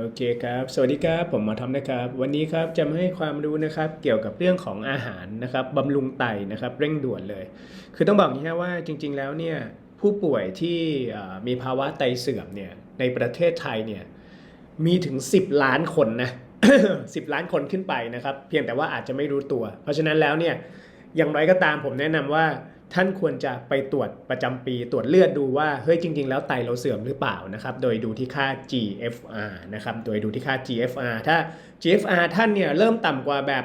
โอเคครับ สวัสดีครับ ผมหมอทอมนะครับ วันนี้ครับจะมาให้ความรู้นะครับเกี่ยวกับเรื่องของอาหารนะครับบำรุงไตนะครับเร่งด่วนเลย คือต้องบอกอย่างนี้ว่าจริง ๆ แล้วเนี่ยผู้ป่วยที่มีภาวะไตเสื่อมเนี่ยในประเทศไทยเนี่ยมีถึง 10 ล้านคนนะ10ล้านคนขึ้นไปนะครับ เพียงแต่ว่าอาจจะไม่รู้ตัว เพราะฉะนั้นแล้วเนี่ยอย่างไรก็ตามผมแนะนำว่า ท่านควรจะไปตรวจประจำปีตรวจเลือดดูว่าเฮ้ยจริง ๆ แล้วไตเราเสื่อมหรือเปล่านะครับ โดยดูที่ค่า GFR นะครับ โดยดูที่ค่า GFR ถ้า GFR ท่านเนี่ยเริ่มต่ำกว่าแบบ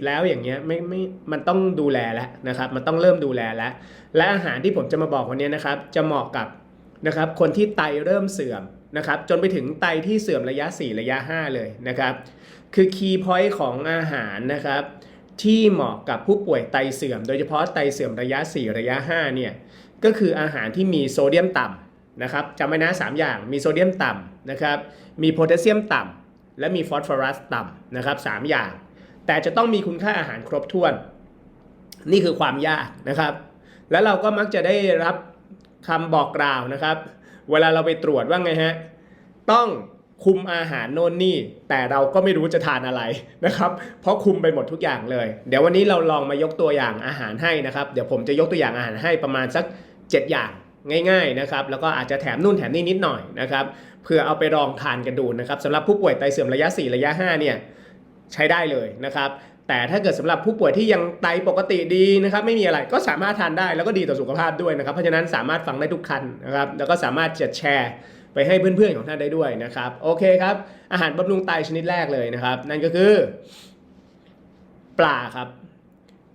80 แล้วอย่างเงี้ยไม่ไม่มันต้องดูแลแล้วนะครับ มันต้องเริ่มดูแลแล้ว และอาหารที่ผมจะมาบอกวันนี้นะครับ จะเหมาะกับนะครับคนที่ไตเริ่มเสื่อมนะครับ จนไปถึงไตที่เสื่อมระยะ 4 ระยะ 5 เลยนะครับ คือคีย์พอยต์ของอาหารนะครับ ที่เหมาะกับผู้ป่วยไตเสื่อม โดยเฉพาะไตเสื่อมระยะ 4 ระยะ5เนี่ยก็คืออาหารที่มีโซเดียมต่ำนะครับจำไว้นะ3อย่างมีโซเดียมต่ำนะครับมีโพแทสเซียมต่ำและมีฟอสฟอรัสต่ำนะครับสามอย่าง แต่จะต้องมีคุณค่าอาหารครบถ้วน นี่คือความยากนะครับ แล้วเราก็มักจะได้รับคำบอกกล่าวนะครับ เวลาเราไปตรวจว่าไงฮะต้อง คุมอาหารโน่นนี่ แต่เราก็ไม่รู้จะทานอะไรนะครับ เพราะคุมไปหมดทุกอย่างเลย เดี๋ยววันนี้เราลองมายกตัวอย่างอาหารให้นะครับ เดี๋ยวผมจะยกตัวอย่างอาหารให้ประมาณสัก 7 อย่างง่ายๆนะครับ แล้วก็อาจจะแถมนู่นแถมนี่นิดหน่อยนะครับ เพื่อเอาไปลองทานกันดูนะครับสำหรับผู้ป่วยไตเสื่อมระยะ 4 ระยะ 5 เนี่ยใช้ได้เลยนะครับ แต่ถ้าเกิดสำหรับผู้ป่วยที่ยังไตปกติดีนะครับ ไม่มีอะไรก็สามารถทานได้แล้วก็ดีต่อสุขภาพด้วยนะครับ เพราะฉะนั้นสามารถฟังได้ทุกคันนะครับ แล้วก็สามารถจะแชร์ ไปให้เพื่อนๆของท่านได้ด้วยนะครับโอเคครับ อาหารบำรุงไตชนิดแรกเลยนะครับ นั่นก็คือ ปลาครับ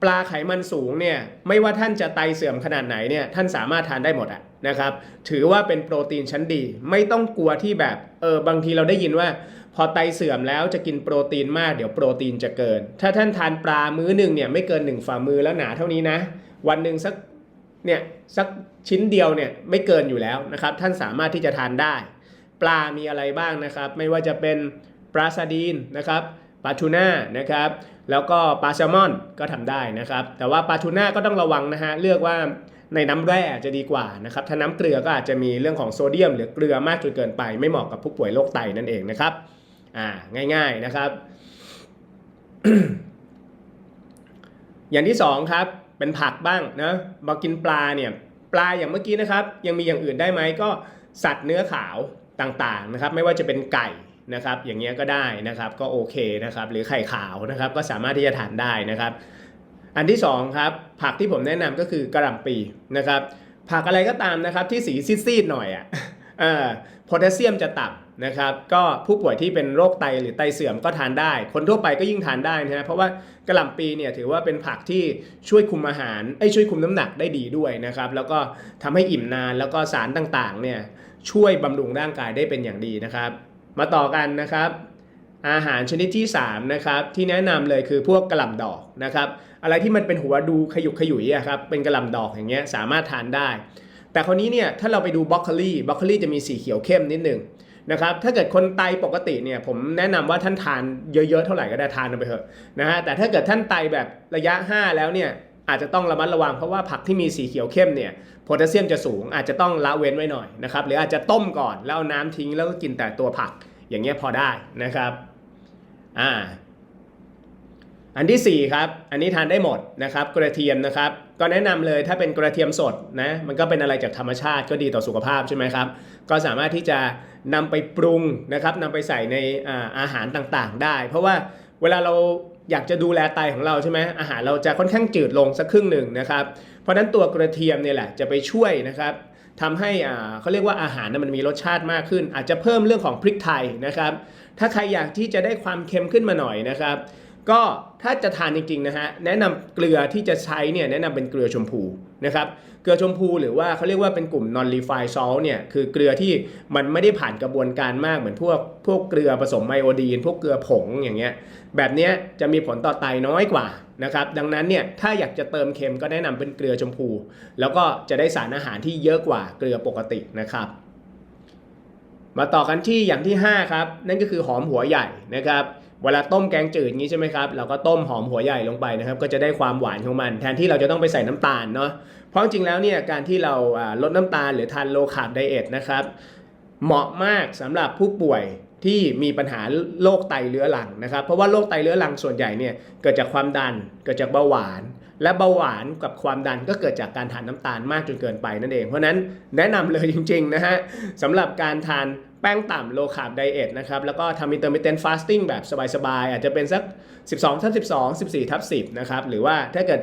ปลาไขมันสูงเนี่ยไม่ว่าท่านจะไตเสื่อมขนาดไหนเนี่ยท่านสามารถทานได้หมดอะนะครับ ถือว่าเป็นโปรตีนชั้นดี ไม่ต้องกลัวที่แบบเออบางทีเราได้ยินว่า พอไตเสื่อมแล้วจะกินโปรตีนมากเดี๋ยวโปรตีนจะเกิน ถ้าท่านทานปลามื้อหนึ่งเนี่ยไม่เกินหนึ่งฝ่ามือแล้วหนาเท่านี้นะวันหนึ่งสัก เนี่ยสักชิ้นเดียวเนี่ยไม่เกินอยู่แล้วนะครับ ท่านสามารถที่จะทานได้ ปลามีอะไรบ้างนะครับ ไม่ว่าจะเป็นปลาซาดีนนะครับปลาทูน่านะครับ แล้วก็ปลาแซลมอนก็ทำได้นะครับ แต่ว่าปลาทูน่าก็ต้องระวังนะฮะเลือกว่าในน้ำแร่จะดีกว่านะครับ ถ้าน้ำเกลือก็อาจจะมีเรื่องของโซเดียม หรือเกลือมากจนเกินไป ไม่เหมาะกับผู้ป่วยโรคไตนั่นเองนะครับอ่าง่าย ๆนะครับ อย่างที่สองครับ เป็นผักบ้างนะมากินปลาเนี่ยปลาอย่างเมื่อกี้นะครับ ยังมีอย่างอื่นได้ไหมก็สัตว์เนื้อขาวต่างๆนะครับ ไม่ว่าจะเป็นไก่นะครับ อย่างเงี้ยก็ได้นะครับ ก็โอเคนะครับ หรือไข่ขาวนะครับ ก็สามารถที่จะทานได้นะครับ อันที่สองครับผักที่ผมแนะนำก็คือกระหล่ำปีนะครับ ผักอะไรก็ตามนะครับที่สีซีดๆหน่อยอะเอ่อ โพแทสเซียมจะต่ำนะครับ ก็ผู้ป่วยที่เป็นโรคไตหรือไตเสื่อมก็ทานได้ คนทั่วไปก็ยิ่งทานได้นะฮะเพราะว่ากระหล่ำปีเนี่ยถือว่าเป็นผักที่ช่วยคุมอาหารไอ้ช่วยคุมน้ำหนักได้ดีด้วยนะครับ แล้วก็ทำให้อิ่มนานแล้วก็สารต่างๆเนี่ยช่วยบำรุงร่างกายได้เป็นอย่างดีนะครับ มาต่อกันนะครับ อาหารชนิดที่3นะครับที่แนะนำเลยคือพวกกระหล่ำดอกนะครับ อะไรที่มันเป็นหัวดูขยุกขยุยอะครับเป็นกระหล่ำดอกอย่างเงี้ยสามารถทานได้ แต่คราวนี้เนี่ยถ้าเราไปดูบรอกโคลีบรอกโคลีจะมีสีเขียวเข้มนิดหนึ่งนะครับถ้าเกิดคนไตปกติเนี่ยผมแนะนำว่าท่านทานเยอะๆเท่าไหร่ก็ได้ทานไปเถอะนะฮะแต่ถ้าเกิดท่านไตแบบระยะ 5 แล้วเนี่ยอาจจะต้องระมัดระวังเพราะว่าผักที่มีสีเขียวเข้มเนี่ยโพแทสเซียมจะสูงอาจจะต้องละเว้นไว้หน่อยนะครับหรืออาจจะต้มก่อนแล้วเอาน้ำทิ้งแล้วก็กินแต่ตัวผักอย่างเงี้ยพอได้นะครับอ่า อันที่ 4 ครับ อันนี้ทานได้หมดนะครับกระเทียมนะครับ ก็แนะนำเลยถ้าเป็นกระเทียมสดนะมันก็เป็นอะไรจากธรรมชาติก็ดีต่อสุขภาพใช่ไหมครับ ก็สามารถที่จะนำไปปรุงนะครับนำไปใส่ในอาหารต่างๆ ได้ เพราะว่าเวลาเราอยากจะดูแลไตของเราใช่ไหมอาหารเราจะค่อนข้างจืดลงสักครึ่งหนึ่งนะครับ เพราะฉะนั้นตัวกระเทียมเนี่ยแหละจะไปช่วยนะครับทำให้อ่าเขาเรียกว่าอาหารนะมันมีรสชาติมากขึ้น อาจจะเพิ่มเรื่องของพริกไทยนะครับ ถ้าใครอยากที่จะได้ความเค็มขึ้นมาหน่อยนะครับ ก็ถ้าจะทานจริงๆนะฮะแนะนำเกลือที่จะใช้เนี่ยแนะนำเป็นเกลือชมพูนะครับเกลือชมพูหรือว่าเขาเรียกว่าเป็นกลุ่ม non refined salt เนี่ยคือเกลือที่มันไม่ได้ผ่านกระบวนการมากเหมือนพวกพวกเกลือผสมไมโอดีน พวกเกลือผงอย่างเงี้ยแบบเนี้ยจะมีผลต่อไตน้อยกว่านะครับดังนั้นเนี่ยถ้าอยากจะเติมเค็มก็แนะนำเป็นเกลือชมพู แล้วก็จะได้สารอาหารที่เยอะกว่าเกลือปกตินะครับมาต่อกันที่อย่างที่ 5 ครับ นั่นก็คือหอมหัวใหญ่นะครับ เวลาต้มแกงจืดอย่างนี้ใช่ไหมครับเราก็ต้มหอมหัวใหญ่ลงไปนะครับ ก็จะได้ความหวานของมัน แทนที่เราจะต้องไปใส่น้ำตาลเนาะเพราะจริงแล้วเนี่ยการที่เราลดน้ำตาลหรือทานโลคาร์บไดเอทนะครับเหมาะมากสำหรับผู้ป่วยที่มีปัญหาโรคไตเรื้อรังนะครับ เพราะว่าโรคไตเรื้อรังส่วนใหญ่เนี่ยเกิดจากความดันเกิดจากเบาหวาน และเบาหวานกับความดันก็เกิดจากการทานน้ำตาลมากจนเกินไปนั่นเอง เพราะฉะนั้นแนะนำเลยจริงๆนะฮะสำหรับการทาน แป้งต่ำโลคาร์บไดเอทนะครับ แล้วก็ทำ intermittent fasting แบบสบาย ๆ อาจจะเป็นสัก 12ทับ12 14ทับ10 นะครับ หรือว่าถ้าเกิด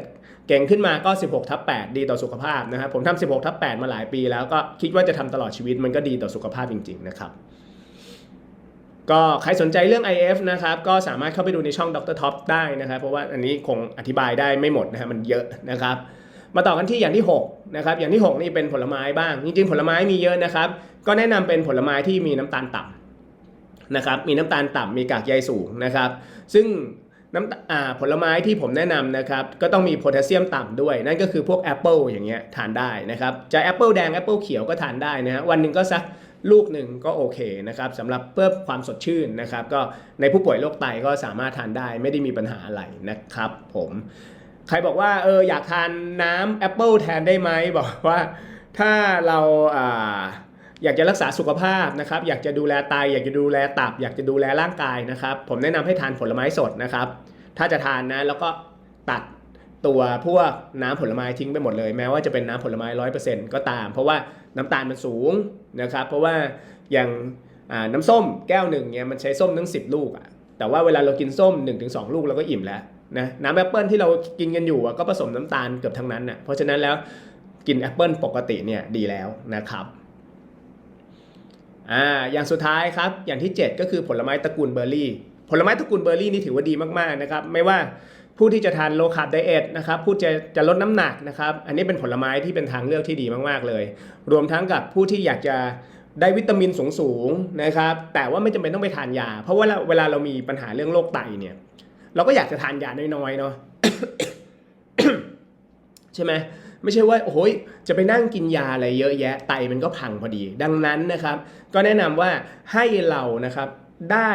เก่งขึ้นมาก็ 16ทับ8ดีต่อสุขภาพนะครับ ผมทำ16ทับ8มาหลายปีแล้วก็คิดว่าจะทำตลอดชีวิตมันก็ดีต่อสุขภาพจริง ๆ นะครับ ก็ใครสนใจเรื่อง IF นะครับ ก็สามารถเข้าไปดูในช่อง Dr. Top ได้นะครับ เพราะว่าอันนี้คงอธิบายได้ไม่หมดนะฮะมันเยอะนะครับ มาต่อกันที่อย่างที่6นะครับอย่างที่ 6 นี่เป็นผลไม้บ้าง จริงๆ ผลไม้มีเยอะนะครับ ก็แนะนำเป็นผลไม้ที่มีน้ำตาลต่ำนะครับมีน้ำตาลต่ำมีกากใยสูงนะครับ ซึ่งน้ำผลไม้ที่ผมแนะนำนะครับก็ต้องมีโพแทสเซียมต่ำด้วย นั่นก็คือพวกแอปเปิลอย่างเงี้ยทานได้นะครับจะแอปเปิลแดงแอปเปิลเขียวก็ทานได้นะฮะวันหนึ่งก็สักลูกหนึ่งก็โอเคนะครับสำหรับเพื่อความสดชื่นนะครับ ก็ในผู้ป่วยโรคไตก็สามารถทานได้ไม่ได้มีปัญหาอะไรนะครับผม ครบอกว่าเอออยากทานน้ำแอปเปิลแทนได้ไหมบอกว่าถ้าเราอ่าอยากจะรักษาสุขภาพนะครับ อยากจะดูแลไตอยากจะดูแลตับ อยากจะดูแลร่างกายนะครับ ผมแนะนำให้ทานผลไม้สดนะครับ ถ้าจะทานนะแล้วก็ตัดตัวพวกน้ำผลไม้ทิ้งไปหมดเลย แม้ว่าจะเป็นน้ำผลไม้ร้อยเปอร์เซ็นต์ก็ตาม เพราะว่าน้ำตาลมันสูงนะครับ เพราะว่าอย่างน้ำส้มแก้วหนึ่งเนี่ยมันใช้ส้มทั้ง10ลูกอะแต่ว่าเวลาเรากินส้ม 1-2 ลูกเราก็อิ่มแล้ว นะน้ำแอปเปิลที่เรากินกันอยู่ก็ผสมน้ำตาลเกือบทั้งนั้นน่ะเพราะฉะนั้นแล้วกินแอปเปิลปกติเนี่ยดีแล้วนะครับอ่าอย่างสุดท้ายครับอย่างที่ 7 ก็คือผลไม้ตระกูลเบอร์รี่ ผลไม้ตระกูลเบอร์รี่นี่ถือว่าดีมากๆนะครับไม่ว่าผู้ที่จะทานโลคาร์บไดเอทนะครับผู้จะจะลดน้ำหนักนะครับอันนี้เป็นผลไม้ที่เป็นทางเลือกที่ดีมากๆเลย รวมทั้งกับผู้ที่อยากจะได้วิตามินสูงๆนะครับแต่ว่าไม่จำเป็นต้องไปทานยา เพราะว่าเวลาเรามีปัญหาเรื่องโรคไตเนี่ย เราก็อยากจะทานยาน้อยๆเนาะใช่ไหมไม่ใช่ว่าโอ้ยจะไปนั่งกินยาอะไรเยอะแยะไตมันก็พังพอดี ดังนั้นนะครับ ก็แนะนำว่าให้เรานะครับได้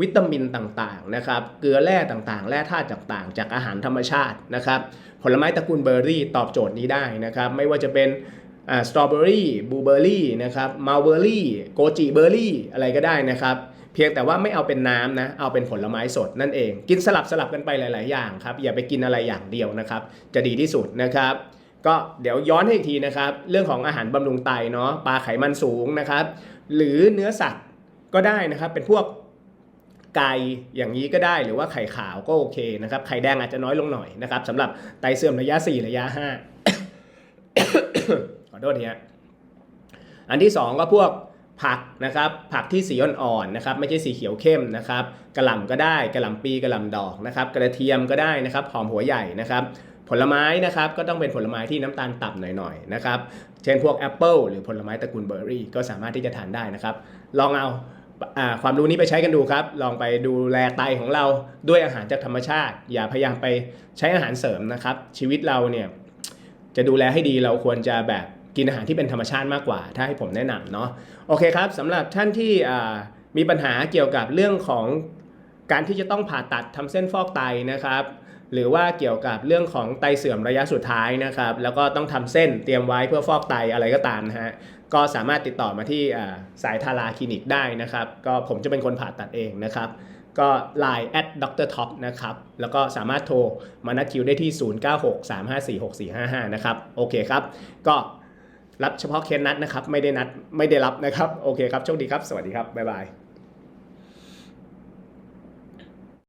วิตามินต่างๆนะครับเกลือแร่ต่างๆ แร่ธาตุต่างๆ จากอาหารธรรมชาตินะครับผลไม้ตระกูลเบอร์รี่ตอบโจทย์นี้ได้นะครับไม่ว่าจะเป็นสตรอเบอรี่บลูเบอร์รี่นะครับมัลเบอร์รี่โกจิเบอร์รี่อะไรก็ได้นะครับ พียงแต่ว่าไม่เอาเป็นน้ำนะ เอาเป็นผลไม้สดนั่นเอง กินสลับสลับกันไปหลาย ๆ อย่างครับ อย่าไปกินอะไรอย่างเดียวนะครับ จะดีที่สุดนะครับ ก็เดี๋ยวย้อนให้อีกทีนะครับ เรื่องของอาหารบำรุงไตเนาะ ปลาไขมันสูงนะครับ หรือเนื้อสัตว์ก็ได้นะครับ เป็นพวกไก่อย่างนี้ก็ได้ หรือว่าไข่ขาวก็โอเคนะครับ ไข่แดงอาจจะน้อยลงหน่อยนะครับสำหรับไตเสื่อมระยะ 4 ระยะ 5 ขอโทษทีฮะ อันที่ 2 ก็พวก ผักนะครับผักที่สีอ่อนๆนะครับไม่ใช่สีเขียวเข้มนะครับกระหล่ำก็ได้กระหล่ำปีกระหล่ำดอกนะครับกระเทียมก็ได้นะครับหอมหัวใหญ่นะครับผลไม้นะครับก็ต้องเป็นผลไม้ที่น้ำตาลต่ำหน่อยๆนะครับเช่นพวกแอปเปิลหรือผลไม้ตระกูลเบอร์รี่ก็สามารถที่จะทานได้นะครับ ลองเอาความรู้นี้ไปใช้กันดูครับ ลองไปดูแลไตของเราด้วยอาหารจากธรรมชาติ อย่าพยายามไปใช้อาหารเสริมนะครับ ชีวิตเราเนี่ยจะดูแลให้ดีเราควรจะแบบ กินอาหารที่เป็นธรรมชาติมากกว่า ถ้าให้ผมแนะนำเนาะโอเคครับสำหรับท่านที่มีปัญหาเกี่ยวกับเรื่องของการที่จะต้องผ่าตัดทำเส้นฟอกไตนะครับ หรือว่าเกี่ยวกับเรื่องของไตเสื่อมระยะสุดท้ายนะครับ แล้วก็ต้องทำเส้นเตรียมไว้เพื่อฟอกไตอะไรก็ตามนะฮะก็สามารถติดต่อมาที่สายทาราคลินิกได้นะครับ ก็ผมจะเป็นคนผ่าตัดเองนะครับก็ Line at Dr. Top นะครับ แล้วก็สามารถโทรมานัดคิวได้ที่ 0963546455 นะครับ โอเคครับ ก็ รับเฉพาะเคสนัดนะครับ ไม่ได้นัดไม่ได้รับนะครับ โอเคครับ โชคดีครับ สวัสดีครับ บ๊ายบาย